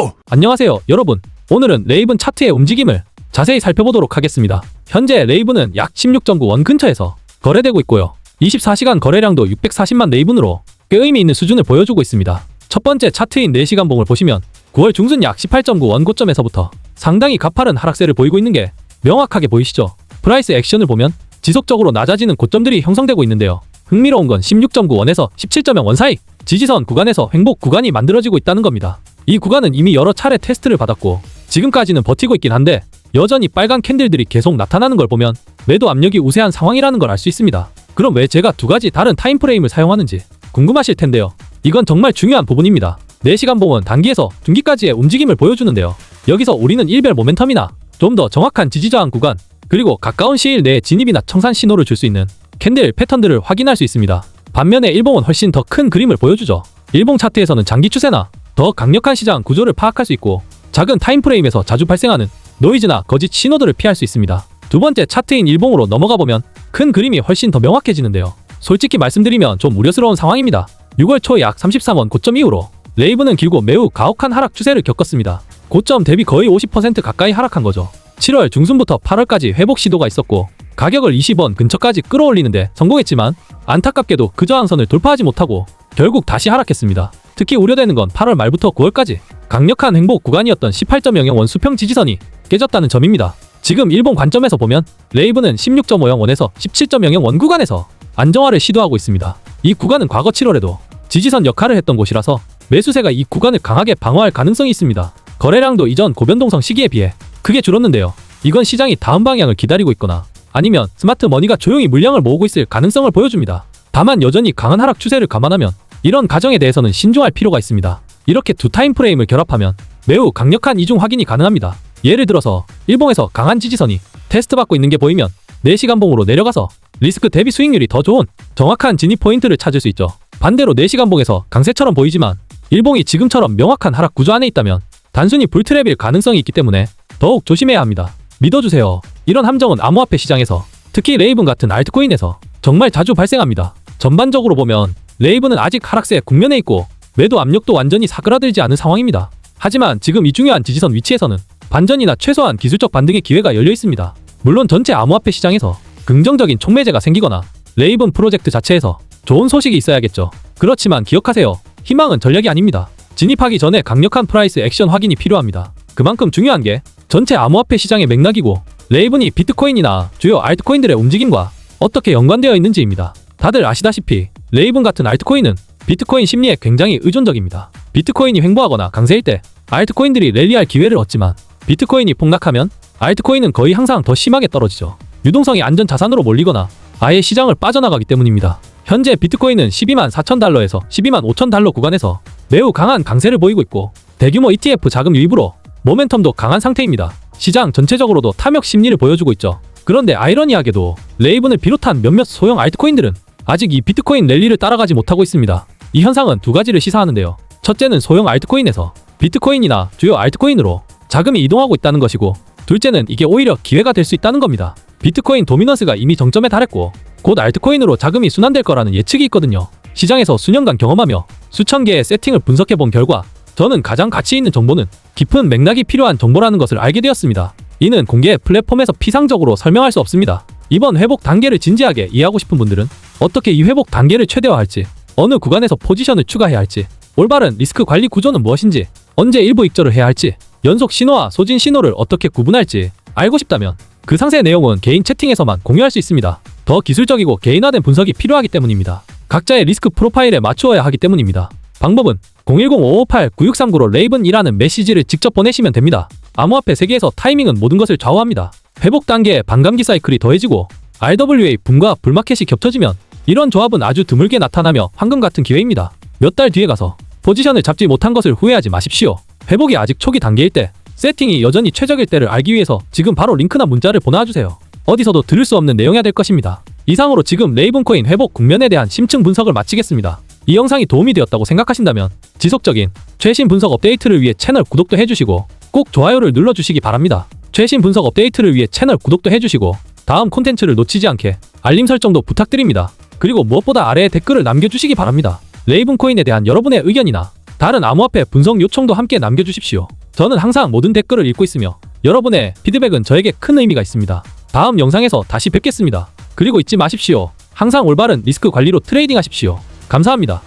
고! 안녕하세요, 여러분. 오늘은 레이븐 차트의 움직임을 자세히 살펴보도록 하겠습니다. 현재 레이븐은 약 16.9원 근처에서 거래되고 있고요. 24시간 거래량도 640만 레이븐으로 꽤 의미 있는 수준을 보여주고 있습니다. 첫 번째 차트인 4시간 봉을 보시면 9월 중순 약 18.9원 고점에서부터 상당히 가파른 하락세를 보이고 있는 게 명확하게 보이시죠? 프라이스 액션을 보면 지속적으로 낮아지는 고점들이 형성되고 있는데요. 흥미로운 건 16.9 원에서 17.0원 사이 지지선 구간에서 횡복 구간이 만들어지고 있다는 겁니다. 이 구간은 이미 여러 차례 테스트를 받았고 지금까지는 버티고 있긴 한데 여전히 빨간 캔들들이 계속 나타나는 걸 보면 매도 압력이 우세한 상황이라는 걸 알 수 있습니다. 그럼 왜 제가 두 가지 다른 타임프레임을 사용하는지 궁금하실 텐데요. 이건 정말 중요한 부분입니다. 4시간 봉은 단기에서 중기까지의 움직임을 보여주는데요. 여기서 우리는 일별 모멘텀이나 좀 더 정확한 지지저항 구간 그리고 가까운 시일 내에 진입이나 청산 신호를 줄 수 있는 캔들 패턴들을 확인할 수 있습니다. 반면에 일봉은 훨씬 더 큰 그림을 보여주죠. 일봉 차트에서는 장기 추세나 더 강력한 시장 구조를 파악할 수 있고 작은 타임프레임에서 자주 발생하는 노이즈나 거짓 신호들을 피할 수 있습니다. 두 번째 차트인 일봉으로 넘어가 보면 큰 그림이 훨씬 더 명확해지는데요. 솔직히 말씀드리면 좀 우려스러운 상황입니다. 6월 초 약 33원 고점 이후로 레이브는 길고 매우 가혹한 하락 추세를 겪었습니다. 고점 대비 거의 50% 가까이 하락한 거죠. 7월 중순부터 8월까지 회복 시도가 있었고 가격을 20원 근처까지 끌어올리는데 성공했지만 안타깝게도 그 저항선을 돌파하지 못하고 결국 다시 하락했습니다. 특히 우려되는 건 8월 말부터 9월까지 강력한 행복 구간이었던 18.00원 수평 지지선이 깨졌다는 점입니다. 지금 일본 관점에서 보면 레이브는 16.50원에서 17.00원 구간에서 안정화를 시도하고 있습니다. 이 구간은 과거 7월에도 지지선 역할을 했던 곳이라서 매수세가 이 구간을 강하게 방어할 가능성이 있습니다. 거래량도 이전 고변동성 시기에 비해 크게 줄었는데요. 이건 시장이 다음 방향을 기다리고 있거나 아니면 스마트 머니가 조용히 물량을 모으고 있을 가능성을 보여줍니다. 다만 여전히 강한 하락 추세를 감안하면 이런 가정에 대해서는 신중할 필요가 있습니다. 이렇게 두 타임 프레임을 결합하면 매우 강력한 이중 확인이 가능합니다. 예를 들어서 일봉에서 강한 지지선이 테스트 받고 있는 게 보이면 4시간 봉으로 내려가서 리스크 대비 수익률이 더 좋은 정확한 진입 포인트를 찾을 수 있죠. 반대로 4시간 봉에서 강세처럼 보이지만 일봉이 지금처럼 명확한 하락 구조 안에 있다면 단순히 불트랩일 가능성이 있기 때문에 더욱 조심해야 합니다. 믿어주세요. 이런 함정은 암호화폐 시장에서 특히 레이븐 같은 알트코인에서 정말 자주 발생합니다. 전반적으로 보면 레이븐은 아직 하락세 국면에 있고 매도 압력도 완전히 사그라들지 않은 상황입니다. 하지만 지금 이 중요한 지지선 위치에서는 반전이나 최소한 기술적 반등의 기회가 열려 있습니다. 물론 전체 암호화폐 시장에서 긍정적인 촉매제가 생기거나 레이븐 프로젝트 자체에서 좋은 소식이 있어야겠죠. 그렇지만 기억하세요. 희망은 전략이 아닙니다. 진입하기 전에 강력한 프라이스 액션 확인이 필요합니다. 그만큼 중요한 게 전체 암호화폐 시장의 맥락이고 레이븐이 비트코인이나 주요 알트코인들의 움직임과 어떻게 연관되어 있는지입니다. 다들 아시다시피 레이븐 같은 알트코인은 비트코인 심리에 굉장히 의존적입니다. 비트코인이 횡보하거나 강세일 때 알트코인들이 랠리할 기회를 얻지만 비트코인이 폭락하면 알트코인은 거의 항상 더 심하게 떨어지죠. 유동성이 안전 자산으로 몰리거나 아예 시장을 빠져나가기 때문입니다. 현재 비트코인은 12만 4천 달러에서 12만 5천 달러 구간에서 매우 강한 강세를 보이고 있고 대규모 ETF 자금 유입으로 모멘텀도 강한 상태입니다. 시장 전체적으로도 탐욕 심리를 보여주고 있죠. 그런데 아이러니하게도 레이븐을 비롯한 몇몇 소형 알트코인들은 아직 이 비트코인 랠리를 따라가지 못하고 있습니다. 이 현상은 두 가지를 시사하는데요. 첫째는 소형 알트코인에서 비트코인이나 주요 알트코인으로 자금이 이동하고 있다는 것이고 둘째는 이게 오히려 기회가 될 수 있다는 겁니다. 비트코인 도미넌스가 이미 정점에 달했고 곧 알트코인으로 자금이 순환될 거라는 예측이 있거든요. 시장에서 수년간 경험하며 수천 개의 세팅을 분석해 본 결과 저는 가장 가치 있는 정보는 깊은 맥락이 필요한 정보라는 것을 알게 되었습니다. 이는 공개 플랫폼에서 피상적으로 설명할 수 없습니다. 이번 회복 단계를 진지하게 이해하고 싶은 분들은 어떻게 이 회복 단계를 최대화할지, 어느 구간에서 포지션을 추가해야 할지, 올바른 리스크 관리 구조는 무엇인지, 언제 일부 익절을 해야 할지, 연속 신호와 소진 신호를 어떻게 구분할지 알고 싶다면 그 상세 내용은 개인 채팅에서만 공유할 수 있습니다. 더 기술적이고 개인화된 분석이 필요하기 때문입니다. 각자의 리스크 프로파일에 맞추어야 하기 때문입니다. 방법은 010-558-9639로 레이븐이라는 메시지를 직접 보내시면 됩니다. 암호화폐 세계에서 타이밍은 모든 것을 좌우합니다. 회복 단계에 반감기 사이클이 더해지고 RWA 붐과 불마켓이 겹쳐지면 이런 조합은 아주 드물게 나타나며 황금 같은 기회입니다. 몇 달 뒤에 가서 포지션을 잡지 못한 것을 후회하지 마십시오. 회복이 아직 초기 단계일 때 세팅이 여전히 최적일 때를 알기 위해서 지금 바로 링크나 문자를 보내주세요. 어디서도 들을 수 없는 내용이야 될 것입니다. 이상으로 지금 레이븐코인 회복 국면에 대한 심층 분석을 마치겠습니다. 이 영상이 도움이 되었다고 생각하신다면 지속적인 최신 분석 업데이트를 위해 채널 구독도 해주시고 꼭 좋아요를 눌러주시기 바랍니다. 최신 분석 업데이트를 위해 채널 구독도 해주시고 다음 콘텐츠를 놓치지 않게 알림 설정도 부탁드립니다. 그리고 무엇보다 아래에 댓글을 남겨주시기 바랍니다. 레이븐코인에 대한 여러분의 의견이나 다른 암호화폐 분석 요청도 함께 남겨주십시오. 저는 항상 모든 댓글을 읽고 있으며 여러분의 피드백은 저에게 큰 의미가 있습니다. 다음 영상에서 다시 뵙겠습니다. 그리고 잊지 마십시오. 항상 올바른 리스크 관리로 트레이딩 하십시오. 감사합니다.